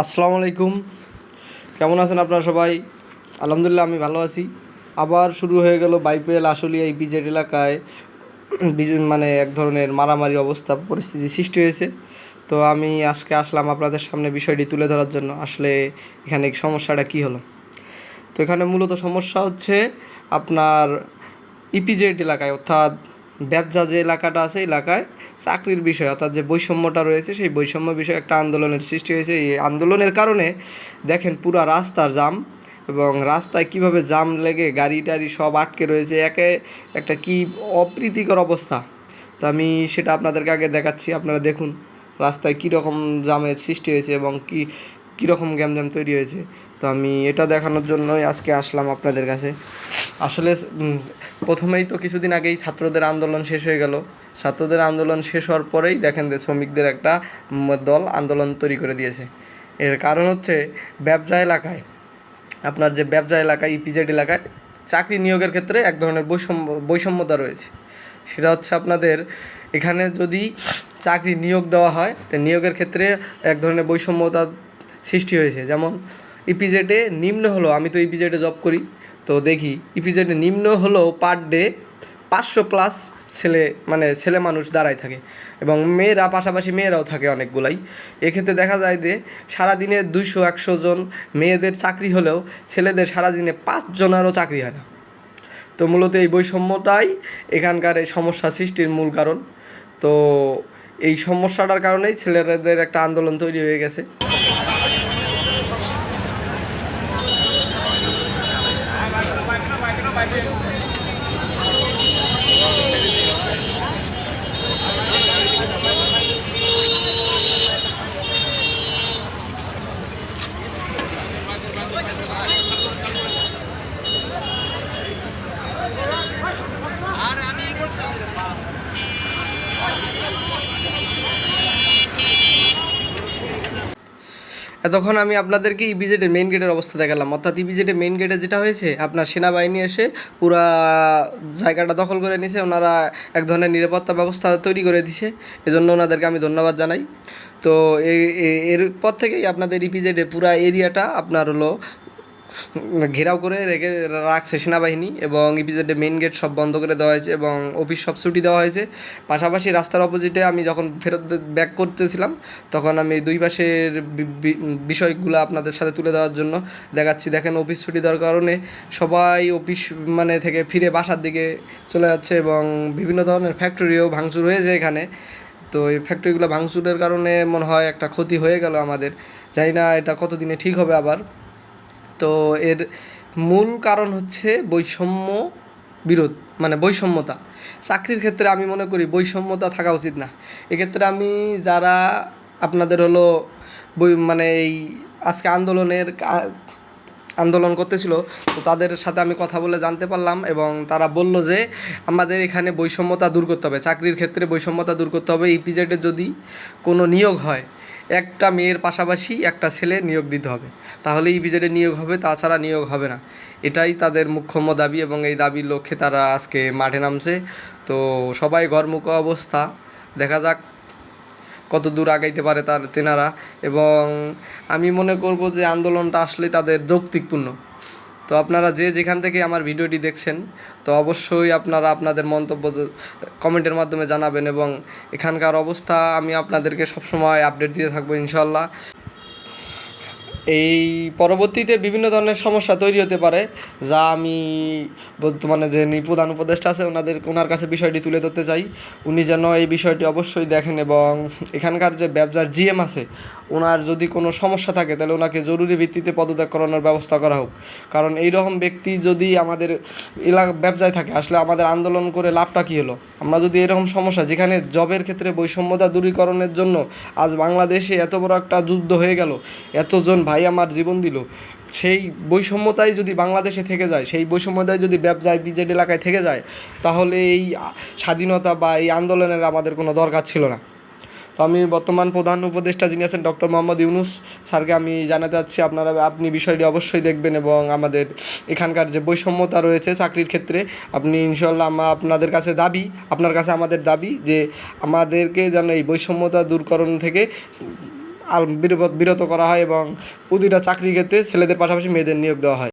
আসসালামু আলাইকুম। কেমন আছেন আপনারা সবাই? আলহামদুলিল্লাহ, আমি ভালো আছি। আবার শুরু হয়ে গেল বাইপেল আশুলিয়া এই বিজেড এলাকায় মানে এক ধরনের মারামারি অবস্থা, পরিস্থিতি সৃষ্টি হয়েছে। তো আমি আজকে আসলাম আপনাদের সামনে বিষয়টি তুলে ধরার জন্য। আসলে এখানে সমস্যাটা কী হলো? তো এখানে মূলত সমস্যা হচ্ছে আপনার ইপিজেড এলাকায়, অর্থাৎ ব্যবসা যে এলাকাটা আছে এলাকায় চাকরির বিষয়, অর্থাৎ যে বৈষম্যটা রয়েছে, সেই বৈষম্য বিষয়ে একটা আন্দোলনের সৃষ্টি হয়েছে। এই আন্দোলনের কারণে দেখেন পুরা রাস্তার জাম এবং রাস্তায় কীভাবে জাম লেগে গাড়ি টাড়ি সব আটকে রয়েছে, একে একটা কি অপ্রীতিকর অবস্থা। তো আমি সেটা আপনাদেরকে আগে দেখাচ্ছি, আপনারা দেখুন রাস্তায় কীরকম জামের সৃষ্টি হয়েছে এবং কি, কীরকম গ্যামজাম তৈরি হয়েছে। তো আমি এটা দেখানোর জন্যই আজকে আসলাম আপনাদের কাছে। আসলে প্রথমেই তো কিছুদিন আগেই ছাত্রদের আন্দোলন শেষ হয়ে গেল। ছাত্রদের আন্দোলন শেষ হওয়ার পরেই দেখেন যে শ্রমিকদের একটা দল আন্দোলন তৈরি করে দিয়েছে। এর কারণ হচ্ছে ব্যবসা এলাকায়, আপনার যে ব্যবসা এলাকায় ইপিজেড এলাকায় চাকরি নিয়োগের ক্ষেত্রে এক ধরনের বৈষম্য, বৈষম্যতা রয়েছে। সেটা হচ্ছে আপনাদের, এখানে যদি চাকরি নিয়োগ দেওয়া হয়, তো নিয়োগের ক্ষেত্রে এক ধরনের বৈষম্যতা সৃষ্টি হয়েছে। যেমন ইপিজেডে নিম্ন হলো, আমি তো ইপিজেডে জব করি। তো দেখি ইপিজেডে নিম্ন হলো পার ডে পাঁচশো প্লাস ছেলে মানে ছেলে মানুষ দাঁড়ায় থাকে এবং মেয়েরা পাশাপাশি মেয়েরাও থাকে অনেকগুলাই। এক্ষেত্রে দেখা যায় যে সারাদিনে দুইশো, একশো জন মেয়েদের চাকরি হলেও ছেলেদের সারাদিনে পাঁচজনেরও চাকরি হয় না। তো মূলত এই বৈষম্যটাই এখানকার এই সমস্যা সৃষ্টির মূল কারণ। তো এই সমস্যাটার কারণেই ছেলেদের একটা আন্দোলন তৈরি হয়ে গেছে। এতক্ষণ আমি আপনাদেরকে ইপিজেডের মেন গেটের অবস্থা দেখালাম। অর্থাৎ ইপিজেডের মেইন গেটে যেটা হয়েছে, আপনার সেনাবাহিনী এসে পুরা জায়গাটা দখল করে নিছে। ওনারা এক ধরনের নিরাপত্তা ব্যবস্থা তৈরি করে দিছে। এজন্য ওনাদেরকে আমি ধন্যবাদ জানাই। তো এরপর থেকেই আপনাদের ইপিজেডের পুরা এরিয়াটা আপনার হলো ঘেরাও করে রেখে রাখছে সেনাবাহিনী এবং ইপিজেডের মেইন গেট সব বন্ধ করে দেওয়া হয়েছে এবং অফিস সব ছুটি দেওয়া হয়েছে। পাশাপাশি রাস্তার অপোজিটে আমি যখন ফেরত ব্যাক করতেছিলাম, তখন আমি দুই পাশের বিষয়গুলো আপনাদের সাথে তুলে দেওয়ার জন্য দেখাচ্ছি। দেখেন অফিস ছুটি দেওয়ার কারণে সবাই অফিস মানে থেকে ফিরে বাসার দিকে চলে যাচ্ছে এবং বিভিন্ন ধরনের ফ্যাক্টরিও ভাঙচুর হয়েছে এখানে। তো এই ফ্যাক্টরিগুলো ভাঙচুরের কারণে মনে হয় একটা ক্ষতি হয়ে গেল আমাদের। জানি না এটা কতদিনে ঠিক হবে আবার। তো এর মূল কারণ হচ্ছে বৈষম্য বিরোধ মানে বৈষম্যতা। চাকরির ক্ষেত্রে আমি মনে করি বৈষম্যতা থাকা উচিত না। এক্ষেত্রে আমি যারা আপনাদের হলো বই মানে এই আজকে আন্দোলনের আন্দোলন করতেছিল, তো তাদের সাথে আমি কথা বলে জানতে পারলাম এবং তারা বলল যে আমাদের এখানে বৈষম্যতা দূর করতে হবে। চাকরির ক্ষেত্রে বৈষম্যতা দূর করতে হবে। ইপিজেডে যদি কোনো নিয়োগ হয় একটা মেয়ের পাশাপাশি একটা ছেলে নিয়োগ দিতে হবে। তাহলে ইপিজেডে নিয়োগ হবে, তাছাড়া নিয়োগ হবে না। এটাই তাদের মুখ্যম দাবি এবং এই দাবির লক্ষ্যে তারা আজকে মাঠে নামছে। তো সবাই ঘরমুখ অবস্থা। দেখা যাক কত দূর আগাইতে পারে তার তেনারা। এবং আমি মনে করব যে আন্দোলনটা আসলে তাদের যৌক্তিকপূর্ণ তো আপনারা যে যেখান থেকে আমার ভিডিওটি দেখছেন, তো অবশ্যই আপনারা আপনাদের মন্তব্য কমেন্টের মাধ্যমে জানাবেন এবং এখানকার অবস্থা আমি আপনাদেরকে সবসময় আপডেট দিয়ে থাকব ইনশাল্লাহ এই পরবর্তীতে বিভিন্ন ধরনের সমস্যা তৈরি হতে পারে, যা আমি বর্তমানে যে প্রধান উপদেষ্টা আছে, ওনাদের ওনার কাছে বিষয়টি তুলে ধরতে চাই। উনি যেন এই বিষয়টি অবশ্যই দেখেন এবং এখানকার যে ব্যবসার জিএম আছে, ওনার যদি কোনো সমস্যা থাকে, তাহলে ওনাকে জরুরি ভিত্তিতে পদত্যাগ করানোর ব্যবস্থা করা হোক। কারণ এই রকম ব্যক্তি যদি আমাদের এলাকা ব্যবসায় থাকে, আসলে আমাদের আন্দোলন করে লাভটা কী হলো? আমরা যদি এরকম সমস্যা, যেখানে জবের ক্ষেত্রে বৈষম্যতা দূরীকরণের জন্য আজ বাংলাদেশে এত বড় একটা যুদ্ধ হয়ে গেল, এতজন ভাই আমার জীবন দিল, সেই বৈষম্যতাই যদি বাংলাদেশে থেকে যায়, সেই বৈষম্যতাই যদি ব্যবসায় বিজেড এলাকায় থেকে যায়, তাহলে এই স্বাধীনতা বা এই আন্দোলনের আমাদের কোনো দরকার ছিল না। তো আমি বর্তমান প্রধান উপদেষ্টা যিনি আছেন ডক্টর মোহাম্মদ ইউনুস স্যারকে আমি জানাতে চাচ্ছি, আপনারা, আপনি বিষয়টি অবশ্যই দেখবেন এবং আমাদের এখানকার যে বৈষম্যতা রয়েছে চাকরির ক্ষেত্রে, আপনি ইনশাল্লাহ আমরা আপনাদের কাছে দাবি, আপনার কাছে আমাদের দাবি যে আমাদেরকে যেন এই বৈষম্যতা দূরকরণ থেকে বিরত করা হয় এবং প্রতিটা চাকরি ক্ষেত্রে ছেলেদের পাশাপাশি মেয়েদের নিয়োগ দেওয়া হয়।